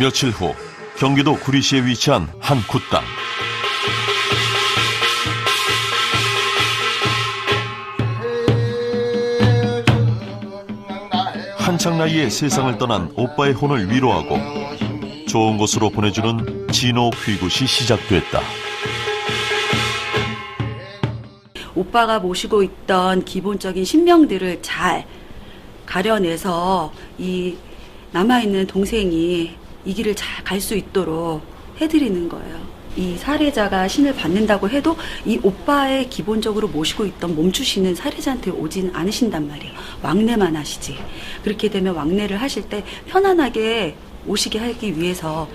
며칠 후 경기도 구리시에 위치한 한 굿당. 한창 나이에 세상을 떠난 오빠의 혼을 위로하고 좋은 곳으로 보내주는 진호 귀굿이 시작됐다. 오빠가 모시고 있던 기본적인 신명들을 잘 가려내서 이 남아있는 동생이 이 길을 잘 갈 수 있도록 해드리는 거예요. 이 살해자가 신을 받는다고 해도 이 오빠의 기본적으로 모시고 있던 몸주시는 살해자한테 오진 않으신단 말이에요. 왕래만 하시지. 그렇게 되면 왕래를 하실 때 편안하게 오시게 하기 위해서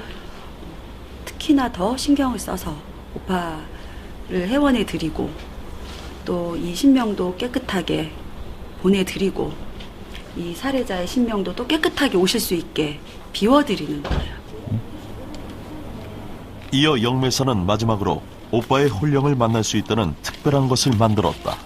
특히나 더 신경을 써서 오빠를 회원해 드리고 또 이 신명도 깨끗하게 보내드리고 이 살해자의 신명도 또 깨끗하게 오실 수 있게 비워드리는 거예요. 이어 영매사는 마지막으로 오빠의 홀령을 만날 수 있다는 특별한 것을 만들었다.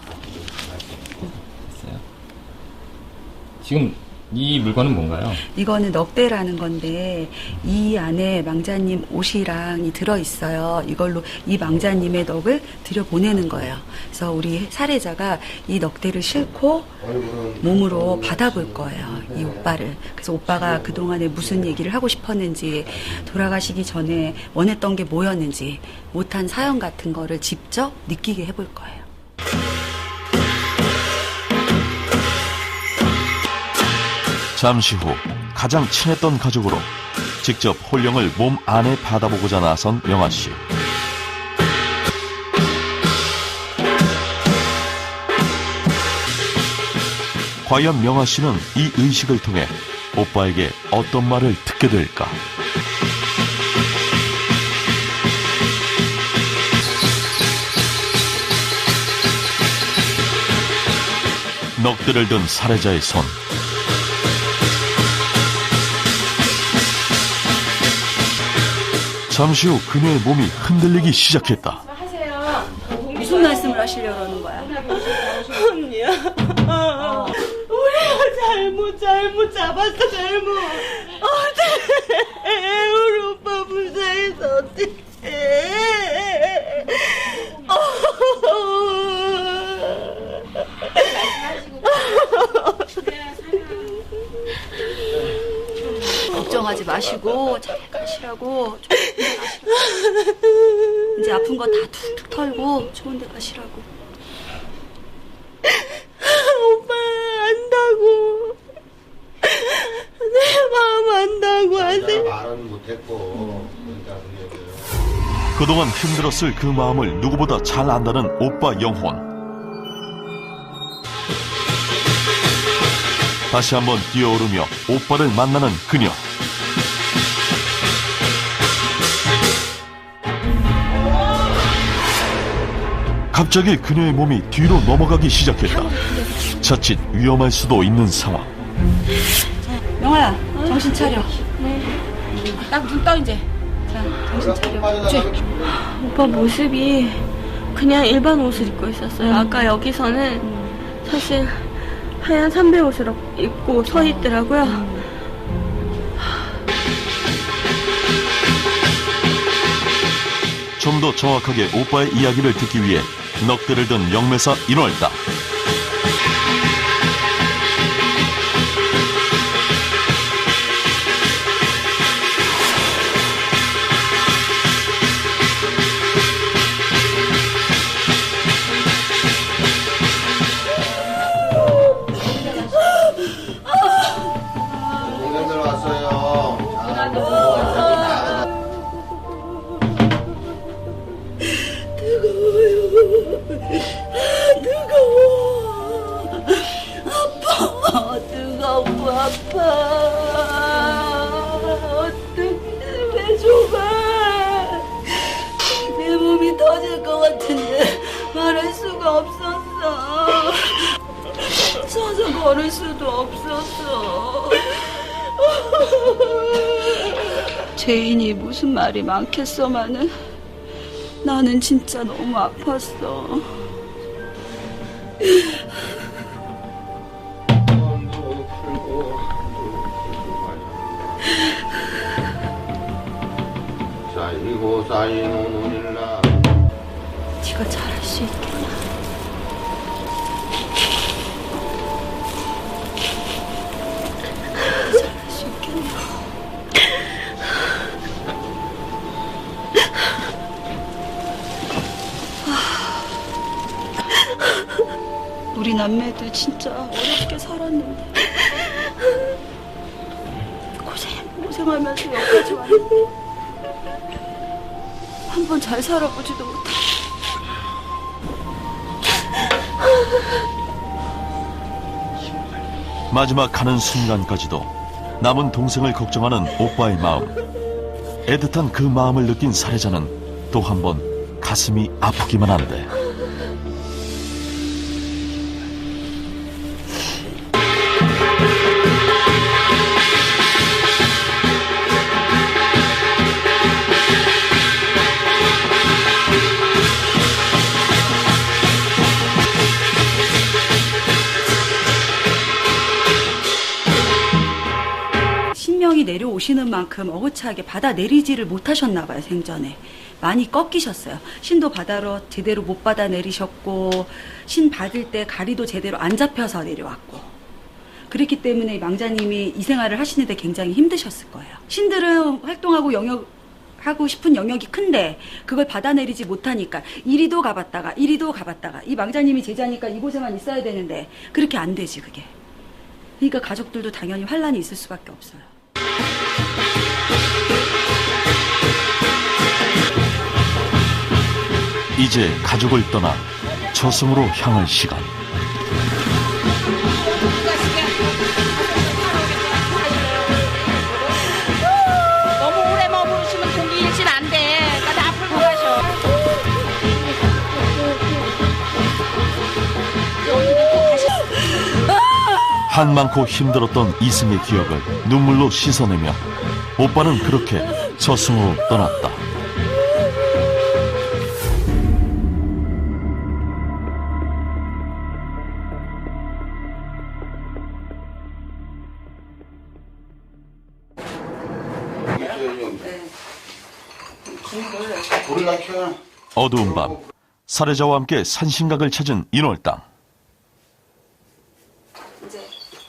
지금 이 물건은 뭔가요? 이거는 넉대라는 건데 이 안에 망자님 옷이랑 이 들어 있어요. 이걸로 이 망자님의 넋을 들여 보내는 거예요. 그래서 우리 살해자가 이 넉대를 싣고 몸으로 받아볼 거예요. 이 오빠를. 그래서 오빠가 그 동안에 무슨 얘기를 하고 싶었는지 돌아가시기 전에 원했던 게 뭐였는지 못한 사연 같은 거를 직접 느끼게 해볼 거예요. 잠시 후 가장 친했던 가족으로 직접 홀령을 몸 안에 받아보고자 나선 명아 씨. 과연 명아 씨는 이 의식을 통해 오빠에게 어떤 말을 듣게 될까? 넋들을 든 살해자의 손. 잠시 후 그녀의 몸이 흔들리기 시작했다. 무슨 말씀을 하시려고 하는 거야? 언니야. 잘못 잘못 잡았어 잘못. 어떡해. 우리 오빠 무사해서 어떡해. 걱정하지 마시고 잘 가시라고 좋은 데 가시라고 이제 아픈 거 다 툭툭 털고 좋은 데 가시라고 오빠 안다고. 내 마음 안다고 하세요. 말은 못했고 그러니까 그동안 힘들었을 그 마음을 누구보다 잘 안다는 오빠 영혼. 다시 한번 뛰어오르며 오빠를 만나는 그녀. 갑자기 그녀의 몸이 뒤로 넘어가기 시작했다. 자칫 위험할 수도 있는 상황. 명아야 정신 차려 딱눈 떠 이제 자 정신 차려 빠져나가게 오빠 모습이 그냥 일반 옷을 입고 있었어요. 아까 여기서는 사실 하얀 삼배 옷을 입고 서 있더라고요. 좀 더 정확하게 오빠의 이야기를 듣기 위해 넋들을 든 영매사 인월다. 수가 없었어 서서 걸을 수도 없었어 죄인이 무슨 말이 많겠어마는 나는 진짜 너무 아팠어. 풀고 아이는 오릴라. 네가 잘할 수 있겠 남매들 진짜 어렵게 살았는데 고생 고생하면서 여기까지 왔는데 한 번 잘 살아보지도 못하고 마지막 가는 순간까지도 남은 동생을 걱정하는 오빠의 마음. 애틋한 그 마음을 느낀 살해자는 또 한 번 가슴이 아프기만 한데. 신명이 내려오시는 만큼 어긋하게 받아 내리지를 못하셨나 봐요 생전에. 많이 꺾이셨어요. 신도 바다로 제대로 못 받아 내리셨고 신 받을 때 가리도 제대로 안 잡혀서 내려왔고. 그렇기 때문에 이 망자님이 이 생활을 하시는데 굉장히 힘드셨을 거예요. 신들은 활동하고 영역 하고 싶은 영역이 큰데 그걸 받아내리지 못하니까 이리도 가봤다가 이리도 가봤다가 이 망자님이 제자니까 이곳에만 있어야 되는데 그렇게 안 되지 그게. 그러니까 가족들도 당연히 환란이 있을 수밖에 없어요. 이제 가족을 떠나 저승으로 향할 시간. 너무 오래 머무르시면 동기 일진 안 돼. 다 풀고 가셔. 한 많고 힘들었던 이승의 기억을 눈물로 씻어내며 오빠는 그렇게 저승으로 떠났다. 어두운 밤 살해자와 함께 산신각을 찾은 인월당.